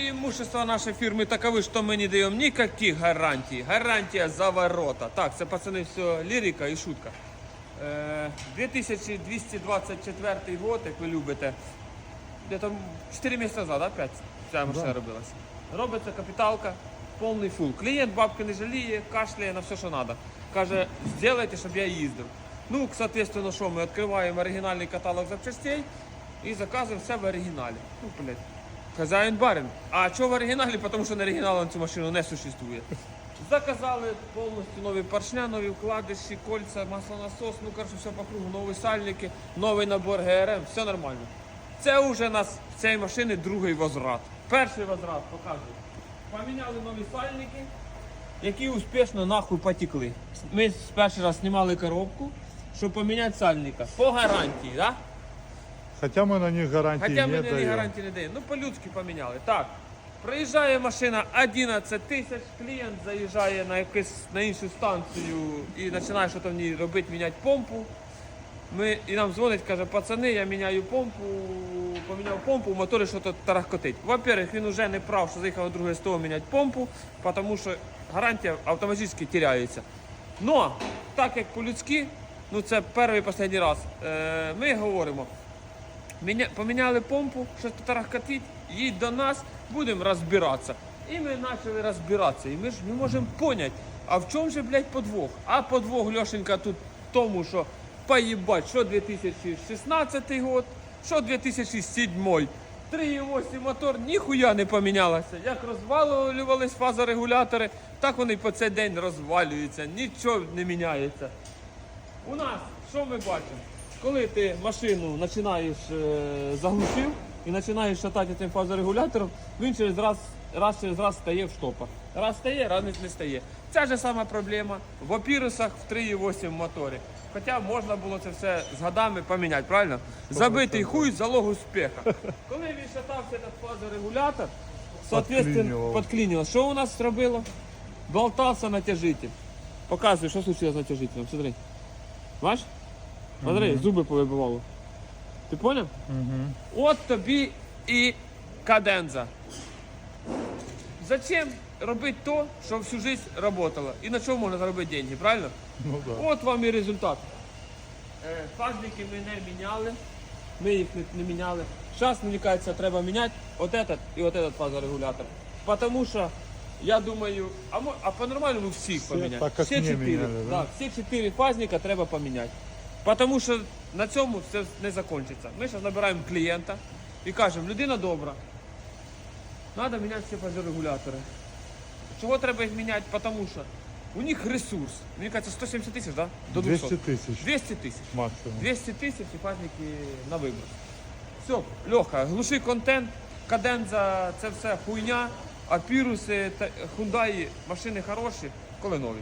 Преимущество нашей фирмы таковы, что мы не даем никаких гарантий. Гарантия за ворота. Так, це пацани все лірика і шутка. Е, 2224 год, як ви любите, де там 4 місяці назад, да, 5 ця машина Да. робилася. Робиться капіталка, повний фул. Клієнт бабки не жаліє, кашляє на все, що треба. Каже, зробите, щоб я їздив. Ну, соответственно, що ми відкриваємо оригінальний каталог запчастей і заказуємо все в оригіналі. Ну, блядь. Хазяїн барин. А чого в оригіналі? Тому що на оригіналу цю машину не существує. Заказали повністю нові поршня, нові вкладиші, кольця, маслонасос, ну коротше, все по кругу, нові сальники, новий набор ГРМ, все нормально. Це вже у нас в цієї машини другий возврат. Перший возврат показую. Поміняли нові сальники, які успішно нахуй потекли. Ми перший раз знімали коробку, щоб поміняти сальника. По гарантії, так? Да? Хотя мы на них гарантии Хоча не ми не даем. гарантії не даємо. Ну, по-людськи поміняли. Так. Приїжджає машина 11 тисяч, клієнт заїжджає на якусь на іншу станцію і починає щось в ній робити, міняти помпу. Ми, і нам дзвонить, каже, пацани, я міняю помпу, поміняв помпу, в моторі щось тарахкотить. Во-первых, він вже не прав, що заїхав на друге СТО міняти помпу, тому що гарантія автоматично теряється. Но, так як по-людськи, ну це перший і останній раз, е, ми говоримо, Міня... Поміняли помпу, щось тарахкатить, їдь до нас, будемо розбиратися. І ми почали розбиратися. І ми ж не можемо поняти, а в чому же, блядь, подвох? А подвох, Льошенька, тут в тому, що поїбать, що 2016 год, що 2007. 3,8 мотор ніхуя не помінялося. Як розвалювались фазорегулятори, так вони по цей день розвалюються, нічого не міняється. У нас що ми бачимо? Коли ти машину починаєш е, заглушив і починаєш шатати цим фазорегулятором, він через раз, раз через раз стає в штопах. Раз стає, раз не стає. Ця ж сама проблема в опірусах в 3,8 моторі. Хоча можна було це все з годами поміняти, правильно? Забитий хуй залог успіха. Коли він шатався цей фазорегулятор, соответственно, подклинював. Що у нас зробило? Болтався натяжитель. Показуй, що случилось з натяжителем. Смотри. Бачиш? Смотри, зуби повибивало. Ти поняв? Мгм. От тобі і каденза. Зачем робити то, що всю життя працювало? І на чому можна заробити деньги, правильно? Ну. От вам і результат. Е, Фазники ми не міняли. Ми їх не, не міняли. Зараз, мені кажеться, треба міняти от этот і от этот фазорегулятор. Потому що, я думаю, а, мо- а по-нормальному всіх Всі, поміняти. так, як всі не чотири. міняли, да? Так, всі чотири фазника треба поміняти. Тому що на цьому все не закінчиться. Ми зараз набираємо клієнта і кажемо, людина добра. Треба міняти всі фазорегулятори. Чого треба їх міняти? Тому що у них ресурс. Мені кажеться, 170 тисяч, да? До 200. 200 тысяч 200 тисяч. максимум. 200 тисяч і пазники на вибор. Все, Льоха, глуши контент, каденза, це все хуйня, а піруси, та- хундаї, машини хороші, коли нові.